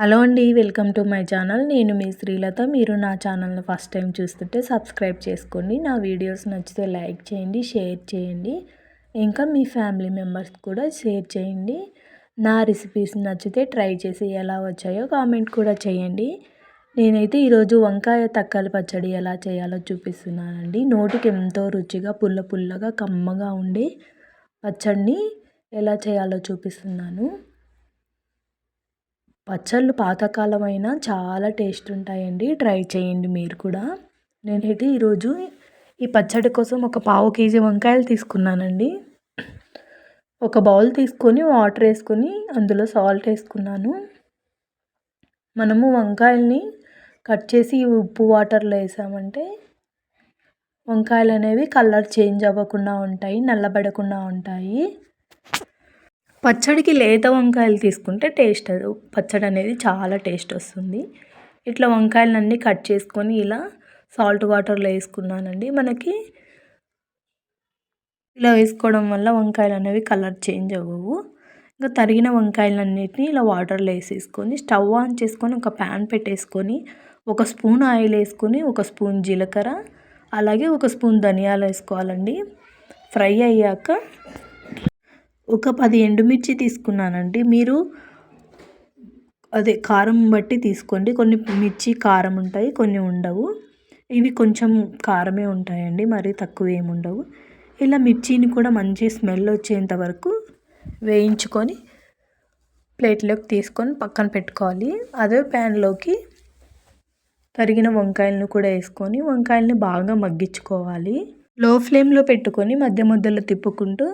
Hello అండి welcome to my channel. నేను మీ శ్రీలత. మీరు నా ఛానల్ని ఫస్ట్ టైం చూస్తుంటే సబ్స్క్రైబ్ చేసుకోండి. నా వీడియోస్ నచ్చితే లైక్ చేయండి షేర్ చేయండి. ఇంకా మీ ఫ్యామిలీ మెంబర్స్ కూడా షేర్ చేయండి. నా రెసిపీస్ నచ్చితే ట్రై చేసి ఎలా వచ్చాయో కామెంట్ కూడా చేయండి. నేనైతే ఈరోజు వంకాయ తక్కాలి పచ్చడి ఎలా చేయాలో చూపిస్తున్నానండి. నోటికి ఎంతో రుచిగా పుల్ల పుల్లగా కమ్మగా ఉండే పచ్చడిని ఎలా చేయాలో చూపిస్తున్నాను. పచ్చళ్ళు పాతకాలమైన చాలా టేస్ట్ ఉంటాయండి. ట్రై చేయండి మీరు కూడా. నేనైతే ఈరోజు ఈ పచ్చడి కోసం ఒక పావు కేజీ వంకాయలు తీసుకున్నానండి. ఒక బౌల్ తీసుకొని వాటర్ వేసుకొని అందులో సాల్ట్ వేసుకున్నాను. మనము వంకాయల్ని కట్ చేసి ఉప్పు వాటర్లో వేసామంటే వంకాయలు అనేవి కలర్ చేంజ్ అవ్వకుండా ఉంటాయి నల్లబడకుండా ఉంటాయి. పచ్చడికి లేత వంకాయలు తీసుకుంటే టేస్ట్ పచ్చడి అనేది చాలా టేస్ట్ వస్తుంది. ఇట్లా వంకాయలన్నీ కట్ చేసుకొని ఇలా సాల్ట్ వాటర్లో వేసుకున్నానండి. మనకి ఇలా వేసుకోవడం వల్ల వంకాయలు అనేవి కలర్ చేంజ్ అవ్వవు. ఇంకా తరిగిన వంకాయలన్నిటిని ఇలా వాటర్లో వేసేసుకొని స్టవ్ ఆన్ చేసుకొని ఒక ప్యాన్ పెట్టేసుకొని ఒక స్పూన్ ఆయిల్ వేసుకొని ఒక స్పూన్ జీలకర్ర అలాగే ఒక స్పూన్ ధనియాలు వేసుకోవాలండి. ఫ్రై అయ్యాక ఒక పది ఎండుమిర్చి తీసుకున్నానండి. మీరు అదే కారం బట్టి తీసుకోండి. కొన్ని మిర్చి కారం ఉంటాయి కొన్ని ఉండవు. ఇవి కొంచెం కారమే ఉంటాయండి మరి తక్కువ ఏమి ఉండవు. ఇలా మిర్చిని కూడా మంచి స్మెల్ వచ్చేంత వరకు వేయించుకొని ప్లేట్లోకి తీసుకొని పక్కన పెట్టుకోవాలి. అదే ప్యాన్లోకి తరిగిన వంకాయలను కూడా వేసుకొని వంకాయలని బాగా మగ్గించుకోవాలి. లో ఫ్లేమ్లో పెట్టుకొని మధ్య మధ్యలో తిప్పుకుంటూ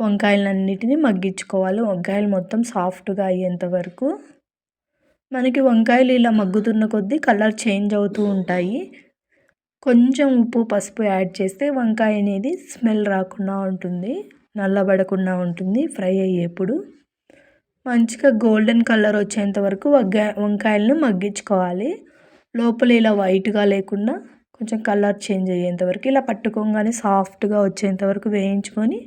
వంకాయలన్నిటిని మగ్గించుకోవాలి. వంకాయలు మొత్తం సాఫ్ట్గా అయ్యేంత వరకు. మనకి వంకాయలు ఇలా మగ్గుతున్న కొద్దీ కలర్ చేంజ్ అవుతూ ఉంటాయి. కొంచెం ఉప్పు పసుపు యాడ్ చేస్తే వంకాయ అనేది స్మెల్ రాకుండా ఉంటుంది. నల్లబడకుండా ఉంటుంది ఫ్రై అయ్యేప్పుడు. మంచిగా గోల్డెన్ కలర్ వచ్చేంత వరకు వంకాయ వంకాయలను మగ్గించుకోవాలి. లోపల ఇలా వైట్గా లేకుండా కొంచెం కలర్ చేంజ్ అయ్యేంత వరకు ఇలా పట్టుకోగానే సాఫ్ట్గా వచ్చేంత వరకు వేయించుకొని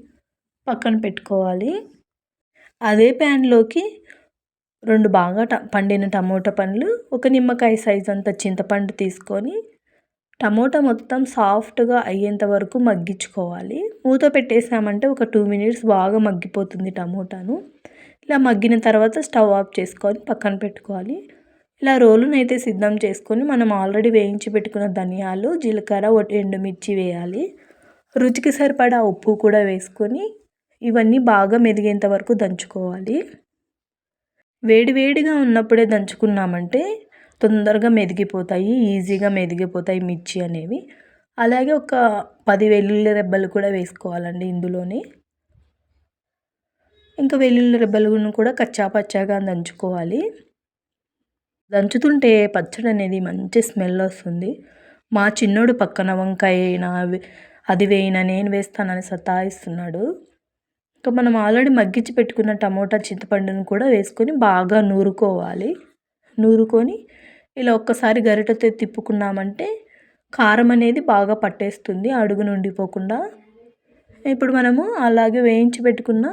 పక్కన పెట్టుకోవాలి. అదే ప్యాన్లోకి రెండు బాగా ట పండిన టమోటా పండ్లు ఒక నిమ్మకాయ సైజ్ అంత చింతపండు తీసుకొని టమోటా మొత్తం సాఫ్ట్గా అయ్యేంత వరకు మగ్గించుకోవాలి. మూత పెట్టేసామంటే ఒక టూ మినిట్స్ బాగా మగ్గిపోతుంది టమోటాను. ఇలా మగ్గిన తర్వాత స్టవ్ ఆఫ్ చేసుకొని పక్కన పెట్టుకోవాలి. ఇలా రోలునైతే అయితే సిద్ధం చేసుకొని మనం ఆల్రెడీ వేయించి పెట్టుకున్న ధనియాలు జీలకర్ర ఎండుమిర్చి వేయాలి. రుచికి సరిపడా ఉప్పు కూడా వేసుకొని ఇవన్నీ బాగా మెదిగేంత వరకు దంచుకోవాలి. వేడివేడిగా ఉన్నప్పుడే దంచుకున్నామంటే తొందరగా మెదిగిపోతాయి ఈజీగా మెదిగిపోతాయి మిర్చి అనేవి. అలాగే ఒక పది వెల్లుల్లి రెబ్బలు కూడా వేసుకోవాలండి ఇందులోనే. ఇంకా వెల్లుల్లి రెబ్బలను కూడా కచ్చా పచ్చాగా దంచుకోవాలి. దంచుతుంటే పచ్చడి అనేది మంచి స్మెల్ వస్తుంది. మా చిన్నోడు పక్కన వంకాయ అయినా అది వేయినా నేను వేస్తానని సతాయిస్తున్నాడు. ఇంకా మనం ఆల్రెడీ మగ్గించి పెట్టుకున్న టమోటా చింతపండును కూడా వేసుకొని బాగా నూరుకోవాలి. నూరుకొని ఇలా ఒక్కసారి గరిటతో తిప్పుకున్నామంటే కారం అనేది బాగా పట్టేస్తుంది అడుగు నుండిపోకుండా. ఇప్పుడు మనము అలాగే వేయించి పెట్టుకున్న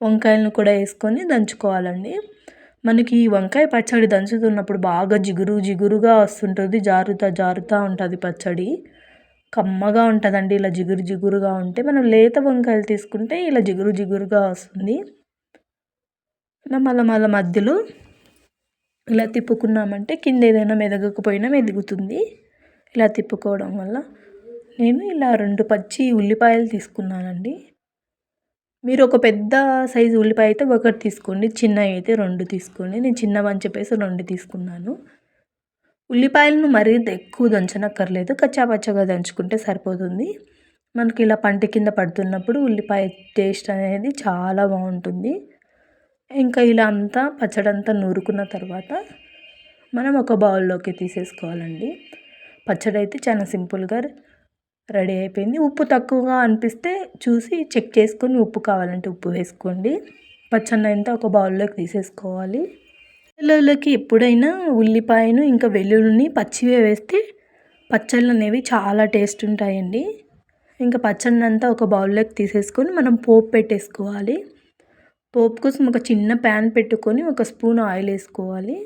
వంకాయలను కూడా వేసుకొని దంచుకోవాలండి. మనకి ఈ వంకాయ పచ్చడి దంచుతున్నప్పుడు బాగా జిగురు జిగురుగా వస్తుంటుంది జారుతా జారుతూ ఉంటుంది పచ్చడి. కమ్మగా ఉంటుందండి. ఇలా జిగురు జిగురుగా ఉంటే మనం లేత వంకాయలు తీసుకుంటే ఇలా జిగురు జిగురుగా వస్తుంది. ఇలా మళ్ళీ మళ్ళీ మధ్యలో ఇలా తిప్పుకున్నామంటే కింద ఏదైనా మెదగకపోయినా మెదుగుతుంది. ఇలా తిప్పుకోవడం వల్ల నేను ఇలా రెండు పచ్చి ఉల్లిపాయలు తీసుకున్నానండి. మీరు ఒక పెద్ద సైజు ఉల్లిపాయ అయితే ఒకటి తీసుకోండి. చిన్నవి అయితే రెండు తీసుకోండి. నేను చిన్నవని చెప్పేసి రెండు తీసుకున్నాను. ఉల్లిపాయలను మరీ ఎక్కువ దంచనక్కర్లేదు. కచ్చాపచ్చగా దంచుకుంటే సరిపోతుంది. మనకి ఇలా పంట కింద పడుతున్నప్పుడు ఉల్లిపాయ టేస్ట్ అనేది చాలా బాగుంటుంది. ఇంకా ఇలా అంతా పచ్చడంతా నూరుకున్న తర్వాత మనం ఒక బౌల్లోకి తీసేసుకోవాలండి. పచ్చడి అయితే చాలా సింపుల్గా రెడీ అయిపోయింది. ఉప్పు తక్కువగా అనిపిస్తే చూసి చెక్ చేసుకొని ఉప్పు కావాలంటే ఉప్పు వేసుకోండి. పచ్చడి అంతా ఒక బౌల్లోకి తీసేసుకోవాలి. పిల్లలకి ఎప్పుడైనా ఉల్లిపాయను ఇంకా వెల్లుల్లిని పచ్చివే వేస్తే పచ్చళ్ళు అనేవి చాలా టేస్ట్ ఉంటాయండి. ఇంకా పచ్చడిని అంతా ఒక బౌల్లోకి తీసేసుకొని మనం పోపు పెట్టేసుకోవాలి. పోపు కోసం ఒక చిన్న ప్యాన్ పెట్టుకొని ఒక స్పూన్ ఆయిల్ వేసుకోవాలి.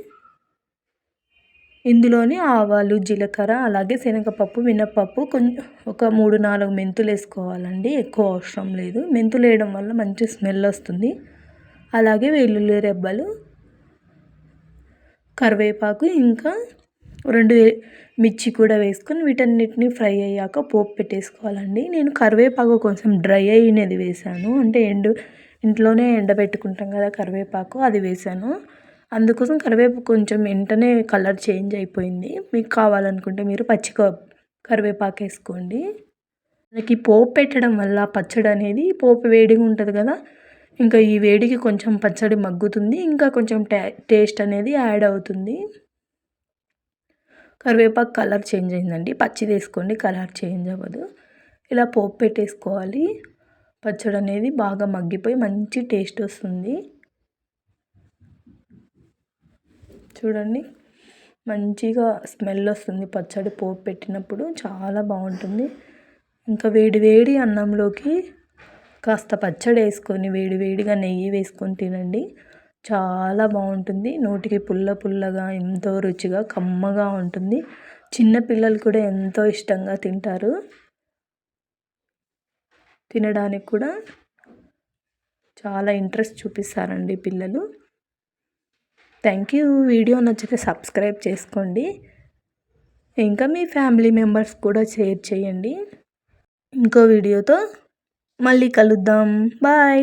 ఇందులోనే ఆవాలు జీలకర్ర అలాగే శనగపప్పు మినపప్పు కొంచెం ఒక మూడు నాలుగు మెంతులు వేసుకోవాలండి. ఎక్కువ అవసరం లేదు. మెంతులు వేయడం వల్ల మంచి స్మెల్ వస్తుంది. అలాగే వెల్లుల్లి రెబ్బలు కరివేపాకు ఇంకా రెండు మిర్చి కూడా వేసుకొని వీటన్నిటిని ఫ్రై అయ్యాక పోపు పెట్టేసుకోవాలండి. నేను కరివేపాకు కొంచెం డ్రై అయినది వేసాను. అంటే ఎండు ఇంట్లోనే ఎండబెట్టుకుంటాం కదా కరివేపాకు అది వేసాను. అందుకోసం కరివేపాకు కొంచెం వెంటనే కలర్ చేంజ్ అయిపోయింది. మీకు కావాలనుకుంటే మీరు పచ్చి కరివేపాకు వేసుకోండి. మనకి పోపు పెట్టడం వల్ల పచ్చడి అనేది పోపు వేడిగా ఉంటుంది కదా. ఇంకా ఈ వేడికి కొంచెం పచ్చడి మగ్గుతుంది ఇంకా కొంచెం టే టేస్ట్ అనేది యాడ్ అవుతుంది. కరివేపాకు కలర్ చేంజ్ అయిందండి. పచ్చి వేసుకోండి కలర్ చేంజ్ అవ్వదు. ఇలా పోపు పెట్టేసుకోవాలి. పచ్చడి అనేది బాగా మగ్గిపోయి మంచి టేస్ట్ వస్తుంది. చూడండి మంచిగా స్మెల్ వస్తుంది పచ్చడి పోపు పెట్టినప్పుడు. చాలా బాగుంటుంది. ఇంకా వేడి వేడి అన్నంలోకి కాస్త పచ్చడి వేసుకొని వేడి వేడిగా నెయ్యి వేసుకొని తినండి. చాలా బాగుంటుంది. నోటికి పుల్ల పుల్లగా ఎంతో రుచిగా కమ్మగా ఉంటుంది. చిన్నపిల్లలు కూడా ఎంతో ఇష్టంగా తింటారు. తినడానికి కూడా చాలా ఇంట్రెస్ట్ చూపిస్తారండి పిల్లలు. Thank you. వీడియో నచ్చితే సబ్స్క్రైబ్ చేసుకోండి. ఇంకా మీ ఫ్యామిలీ మెంబర్స్ కూడా షేర్ చేయండి. ఇంకో వీడియోతో మళ్ళీ కలుద్దాం. బాయ్.